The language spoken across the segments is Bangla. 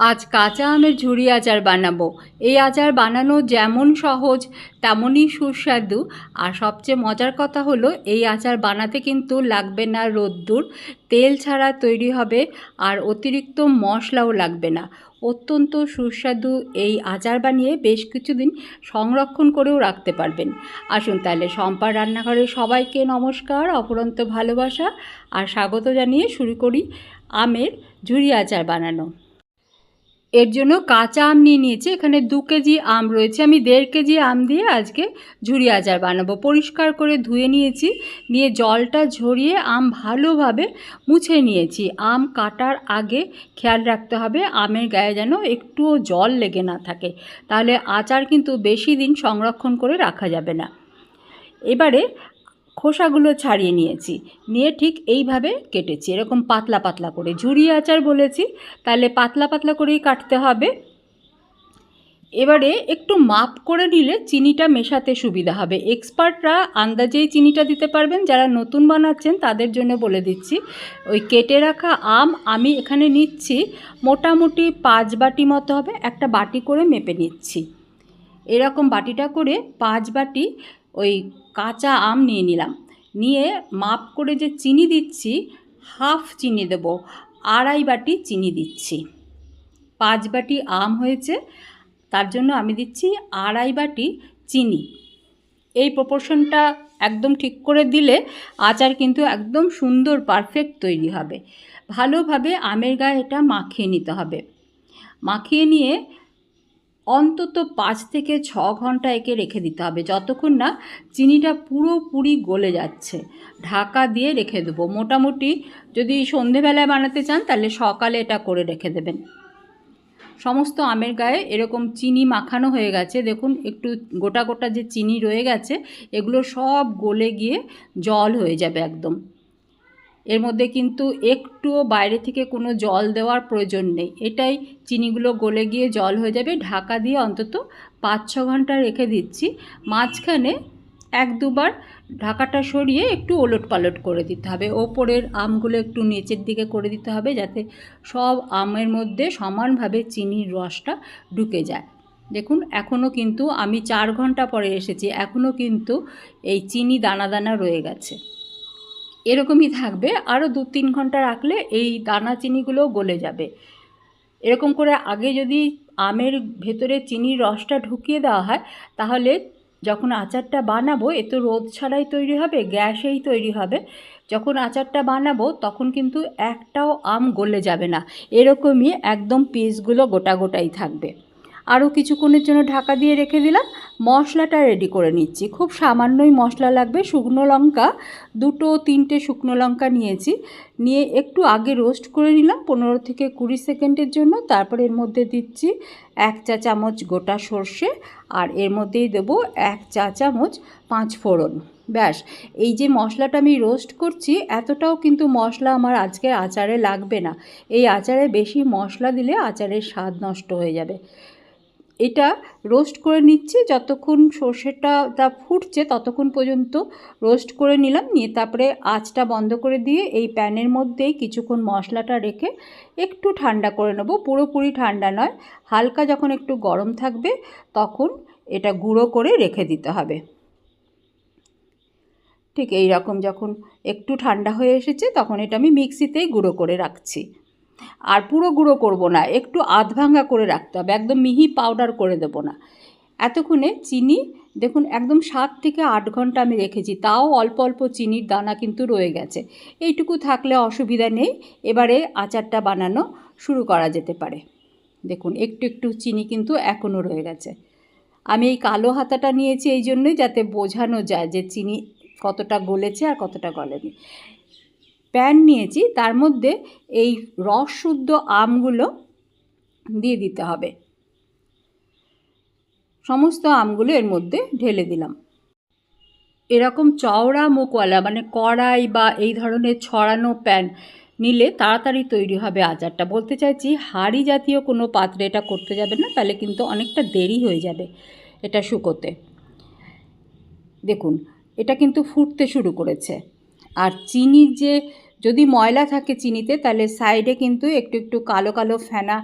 আজ কাঁচা আমের ঝুড়ি আচার বানাবো। এই আচার বানানো যেমন সহজ, তেমনই সুস্বাদু। আর সবচেয়ে মজার কথা হলো, এই আচার বানাতে কিন্তু লাগবে না রোদ্দুর, তেল ছাড়া তৈরি হবে, আর অতিরিক্ত মশলাও লাগবে না। অত্যন্ত সুস্বাদু এই আচার বানিয়ে বেশ কিছুদিন সংরক্ষণ করেও রাখতে পারবেন। আসুন তাহলে সম্পার রান্নাঘরে সবাইকে নমস্কার অপরন্ত ভালোবাসা, আর স্বাগত জানিয়ে শুরু করি আমের ঝুড়ি আচার বানানো। এর জন্য কাঁচা আম নিয়ে নিয়েছি। এখানে দু কেজি আম রয়েছে। আমি দেড় কেজি আম দিয়ে আজকে ঝুড়ি আচার বানাবো। পরিষ্কার করে ধুয়ে নিয়েছি। নিয়ে জলটা ঝরিয়ে আম ভালোভাবে মুছে নিয়েছি। আম কাটার আগে খেয়াল রাখতে হবে, আমের গায়ে যেন একটুও জল লেগে না থাকে। তাহলে আচার কিন্তু বেশি দিন সংরক্ষণ করে রাখা যাবে না। এবারে খোসাগুলো ছাড়িয়ে নিয়েছি। নিয়ে ঠিক এইভাবে কেটেছি। এরকম পাতলা পাতলা করে। ঝুড়ি আচার বলেছি। তাহলে পাতলা পাতলা করেই কাটতে হবে। এবারে একটু মাপ করে নিলে চিনিটা মেশাতে সুবিধা হবে। এক্সপার্টরা আন্দাজেই চিনিটা দিতে পারবেন। যারা নতুন বানাচ্ছেন, তাদের জন্য বলে দিচ্ছি। ওই কেটে রাখা আম আমি এখানে নিচ্ছি। মোটামুটি পাঁচ বাটি মতো হবে। একটা বাটি করে মেপে নিচ্ছি। এরকম বাটিটা করে পাঁচ বাটি ওই কাঁচা আম নিয়ে নিলাম। নিয়ে মাপ করে যে চিনি দিচ্ছি, হাফ চিনি দেব, আড়াই বাটি চিনি দিচ্ছি। পাঁচ বাটি আম হয়েছে, তার জন্য আমি দিচ্ছি আড়াই বাটি চিনি। এই প্রপোর্শনটা একদম ঠিক করে দিলে আচার কিন্তু একদম সুন্দর পারফেক্ট তৈরি হবে। ভালোভাবে আমের গায়ে এটা মাখিয়ে নিতে হবে। মাখিয়ে নিয়ে অন্তত পাঁচ থেকে ছ ঘণ্টা একে রেখে দিতে হবে। যতক্ষণ না চিনিটা পুরোপুরি গলে যাচ্ছে, ঢাকা দিয়ে রেখে দেবো। মোটামুটি যদি সন্ধেবেলায় বানাতে চান, তাহলে সকালে এটা করে রেখে দেবেন। সমস্ত আমের গায়ে এরকম চিনি মাখানো হয়ে গেছে। দেখুন, একটু গোটা গোটা যে চিনি রয়ে গেছে, এগুলো সব গলে গিয়ে জল হয়ে যাবে একদম। এর মধ্যে কিন্তু একটুও বাইরে থেকে কোনো জল দেওয়ার প্রয়োজন নেই। এটাই চিনিগুলো গলে গিয়ে জল হয়ে যাবে। ঢাকা দিয়ে অন্তত পাঁচ ছ ঘণ্টা রেখে দিচ্ছি। মাঝখানে এক দুবার ঢাকাটা সরিয়ে একটু ওলট পালট করে দিতে হবে। ওপরের আমগুলো একটু নিচের দিকে করে দিতে হবে যাতে সব আমের মধ্যে সমানভাবে চিনির রসটা ঢুকে যায়। দেখুন, এখনও কিন্তু আমি চার ঘণ্টা পরে এসেছি। এখনও কিন্তু এই চিনি দানা দানা রয়ে গেছে। এরকমই থাকবে। আরও দু তিন ঘণ্টা রাখলে এই দানা চিনিগুলো গলে যাবে। এরকম করে আগে যদি আমের ভেতরে চিনির রসটা ঢুকিয়ে দেওয়া হয়, তাহলে যখন আচারটা বানাবো, এ তো রোদ ছাড়াই তৈরি হবে, গ্যাসেই তৈরি হবে। যখন আচারটা বানাবো, তখন কিন্তু একটাও আম গলে যাবে না। এরকমই একদম পিসগুলো গোটা গোটাই থাকবে। আরও কিছুক্ষণের জন্য ঢাকা দিয়ে রেখে দিলাম। মশলাটা রেডি করে নিচ্ছি। খুব সামান্যই মশলা লাগবে। শুকনো লঙ্কা, দুটো তিনটে শুকনো লঙ্কা নিয়েছি। নিয়ে একটু আগে রোস্ট করে নিলাম। পনেরো থেকে কুড়ি সেকেন্ডের জন্য। তারপর এর মধ্যে দিচ্ছি এক চা চামচ গোটা সর্ষে আর এর মধ্যেই দেবো এক চা চামচ পাঁচ ফোড়ন। ব্যাস, এই যে মশলাটা আমি রোস্ট করছি, এতটাও কিন্তু মশলা আমার আজকে আচারে লাগবে না। এই আচারে বেশি মশলা দিলে আচারের স্বাদ নষ্ট হয়ে যাবে। এটা রোস্ট করে নিচ্ছি, যতক্ষণ সর্ষেটা তা ফুটছে ততক্ষণ পর্যন্ত রোস্ট করে নিলাম, নিয়ে তারপরে আঁচটা বন্ধ করে দিয়ে এই প্যানের মধ্যেই কিছুক্ষণ মশলাটা রেখে একটু ঠান্ডা করে নেব। পুরোপুরি ঠান্ডা নয়, হালকা যখন একটু গরম থাকবে তখন এটা গুঁড়ো করে রেখে দিতে হবে। ঠিক এই রকম যখন একটু ঠান্ডা হয়ে এসেছে তখন এটা আমি মিক্সিতেই গুঁড়ো করে রাখছি। আর পুরো গুঁড়ো করব না, একটু আধ ভাঙ্গা করে রাখতে হবে, একদম মিহি পাউডার করে দেবো না। এতক্ষণে চিনি, দেখুন একদম সাত থেকে আট ঘণ্টা আমি রেখেছি, তাও অল্প অল্প চিনির দানা কিন্তু রয়ে গেছে। এইটুকু থাকলে অসুবিধা নেই, এবারে আচারটা বানানো শুরু করা যেতে পারে। দেখুন একটু একটু চিনি কিন্তু এখনও রয়ে গেছে। আমি এই কালো হাতাটা নিয়েছি এই জন্যই যাতে বোঝানো যায় যে চিনি কতটা গলেছে আর কতটা গলেনি। প্যান নিয়েছি, তার মধ্যে এই রস শুদ্ধ আমগুলো দিয়ে দিতে হবে। সমস্ত আমগুলো এর মধ্যে ঢেলে দিলাম। এরকম চওড়া মুখওয়ালা মানে কড়াই বা এই ধরনের ছড়ানো প্যান নিলে তাড়াতাড়ি তৈরি হবে আচারটা। বলতে চাইছি, হাঁড়ি জাতীয় কোনো পাত্রে এটা করতে যাবে না, তাহলে কিন্তু অনেকটা দেরি হয়ে যাবে এটা শুকোতে। দেখুন, এটা কিন্তু ফুটতে শুরু করেছে। আর চিনির যে, যদি ময়লা থাকে চিনিতে, তাহলে সাইডে কিন্তু একটু একটু কালো কালো ফেনা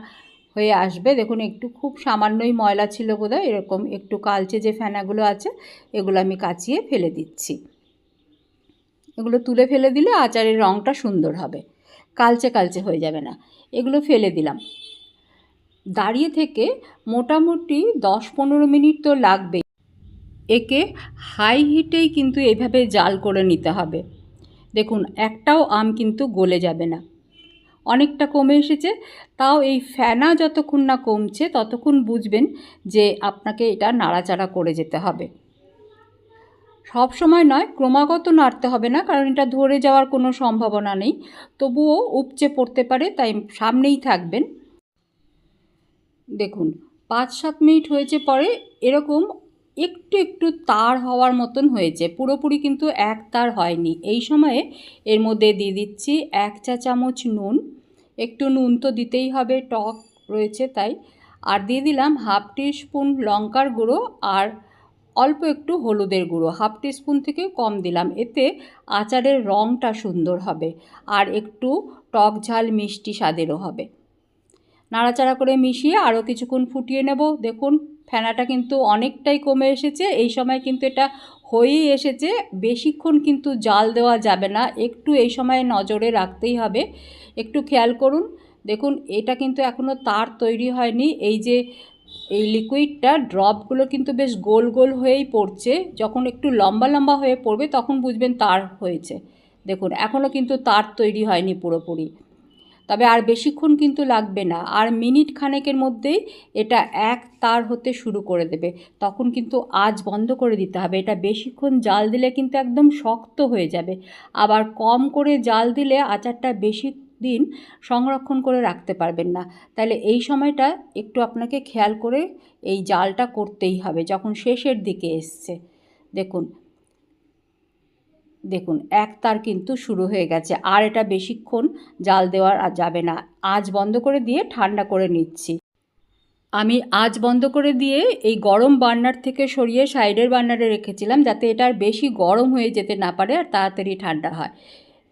হয়ে আসবে। দেখুন, একটু খুব সামান্যই ময়লা ছিল বোধহয়, এরকম একটু কালচে যে ফেনাগুলো আছে, এগুলো আমি কাচিয়ে ফেলে দিচ্ছি। এগুলো তুলে ফেলে দিলে আচারের রঙটা সুন্দর হবে। কালচে কালচে হয়ে যাবে না। এগুলো ফেলে দিলাম। দাঁড়িয়ে থেকে মোটামুটি দশ পনেরো মিনিট তো লাগবেই। একে হাই হিটেই কিন্তু এভাবে জাল করে নিতে হবে। দেখুন, একটাও আম কিন্তু গলে যাবে না। অনেকটা কমে এসেছে, তাও এই ফেনা যতক্ষণ না কমছে, ততক্ষণ বুঝবেন যে আপনাকে এটা নাড়াচাড়া করে যেতে হবে। সব সময় নয়, ক্রমাগত নাড়তে হবে না, কারণ এটা ধরে যাওয়ার কোনো সম্ভাবনা নেই। তবুও উপচে পড়তে পারে, তাই সামনেই থাকবেন। দেখুন, পাঁচ সাত মিনিট হয়েছে পরে, এরকম একটু একটু তার হওয়ার মতন হয়েছে। পুরোপুরি কিন্তু এক তার হয়নি। এই সময়ে এর মধ্যে দিয়ে দিচ্ছি এক চা চামচ নুন। একটু নুন তো দিতেই হবে, টক রয়েছে তাই। আর দিয়ে দিলাম হাফ টি স্পুন লঙ্কার গুঁড়ো আর অল্প একটু হলুদের গুঁড়ো। হাফ টি স্পুন থেকে কম দিলাম। এতে আচারের রঙটা সুন্দর হবে আর একটু টক ঝাল মিষ্টি স্বাদেরও হবে। নাড়াচাড়া করে মিশিয়ে আরও কিছুক্ষণ ফুটিয়ে নেব। দেখুন ফেনাটা কিন্তু অনেকটাই কমে এসেছে। এই সময় কিন্তু এটা হয়েই এসেছে। বেশিক্ষণ কিন্তু জাল দেওয়া যাবে না। একটু এই সময় নজরে রাখতেই হবে। একটু খেয়াল করুন। দেখুন, এটা কিন্তু এখনও তার তৈরি হয়নি। এই যে, এই লিকুইডটা ড্রপগুলো কিন্তু বেশ গোল গোল হয়েই পড়ছে। যখন একটু লম্বা লম্বা হয়ে পড়বে, তখন বুঝবেন তার হয়েছে। দেখুন এখনও কিন্তু তার তৈরি হয়নি পুরোপুরি। তবে আর বেশিক্ষণ কিন্তু লাগবে না। আর মিনিট খানেকের মধ্যেই এটা এক তার হতে শুরু করে দেবে। তখন কিন্তু আজ বন্ধ করে দিতে হবে। এটা বেশিক্ষণ জাল দিলে কিন্তু একদম শক্ত হয়ে যাবে। আবার কম করে জাল দিলে আচারটা বেশি দিন সংরক্ষণ করে রাখতে পারবেন না। তাহলে এই সময়টা একটু আপনাকে খেয়াল করে এই জালটা করতেই হবে, যখন শেষের দিকে এসছে। দেখুন দেখুন, এক তার কিন্তু শুরু হয়ে গেছে। আর এটা বেশিক্ষণ জাল দেওয়ার আর যাবে না। আজ বন্ধ করে দিয়ে ঠান্ডা করে নিচ্ছি। আমি আজ বন্ধ করে দিয়ে এই গরম বার্নার থেকে সরিয়ে সাইডের বার্নারে রেখেছিলাম, যাতে এটা আর বেশি গরম হয়ে যেতে না পারে আর তাড়াতাড়ি ঠান্ডা হয়।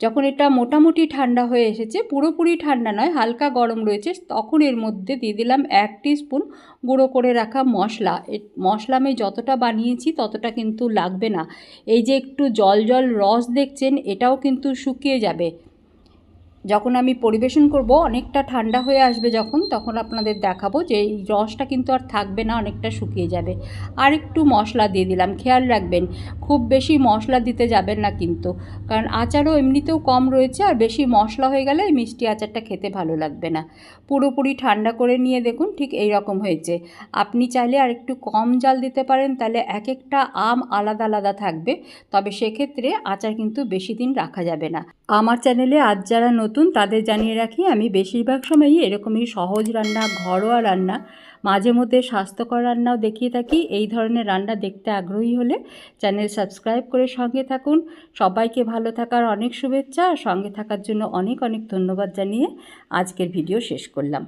যখন এটা মোটামুটি ঠান্ডা হয়ে এসেছে, পুরোপুরি ঠান্ডা নয়, হালকা গরম রয়েছে, তখন এর মধ্যে দিয়ে দিলাম এক স্পুন গুঁড়ো করে রাখা মশলা। মশলা আমি যতটা বানিয়েছি ততটা কিন্তু লাগবে না। এই যে একটু জল জল রস দেখছেন, এটাও কিন্তু শুকিয়ে যাবে। যখন আমি পরিবেশন করব, অনেকটা ঠান্ডা হয়ে আসবে যখন, তখন আপনাদের দেখাবো যে এই রসটা কিন্তু আর থাকবে না, অনেকটা শুকিয়ে যাবে। আর একটু মশলা দিয়ে দিলাম, খেয়াল রাখবেন, খুব বেশি মশলা দিতে যাবেন না কিন্তু। কারণ আচারও এমনিতেও কম রয়েছে, আর বেশি মশলা হয়ে গেলে এই মিষ্টি আচারটা খেতে ভালো লাগবে না। পুরোপুরি ঠান্ডা করে নিয়ে দেখুন, ঠিক এই রকম হয়েছে। আপনি চাইলে আর একটু কম জাল দিতে পারেন, তাহলে এক একটা আম আলাদা আলাদা থাকবে। তবে সেক্ষেত্রে আচার কিন্তু বেশি দিন রাখা যাবে না। আমার চ্যানেলে আজ যারা নতুন, তাদের জানিয়ে রাখি, আমি বেশিরভাগ সময়ই এরকমই সহজ রান্না, ঘরোয়া রান্না, মাঝে মধ্যে স্বাস্থ্যকর রান্নাও দেখিয়ে থাকি। এই ধরনের রান্না দেখতে আগ্রহী হলে চ্যানেল সাবস্ক্রাইব করে সঙ্গে থাকুন। সবাইকে ভালো থাকার অনেক শুভেচ্ছা। আর সঙ্গে থাকার জন্য অনেক অনেক ধন্যবাদ জানিয়ে আজকের ভিডিও শেষ করলাম।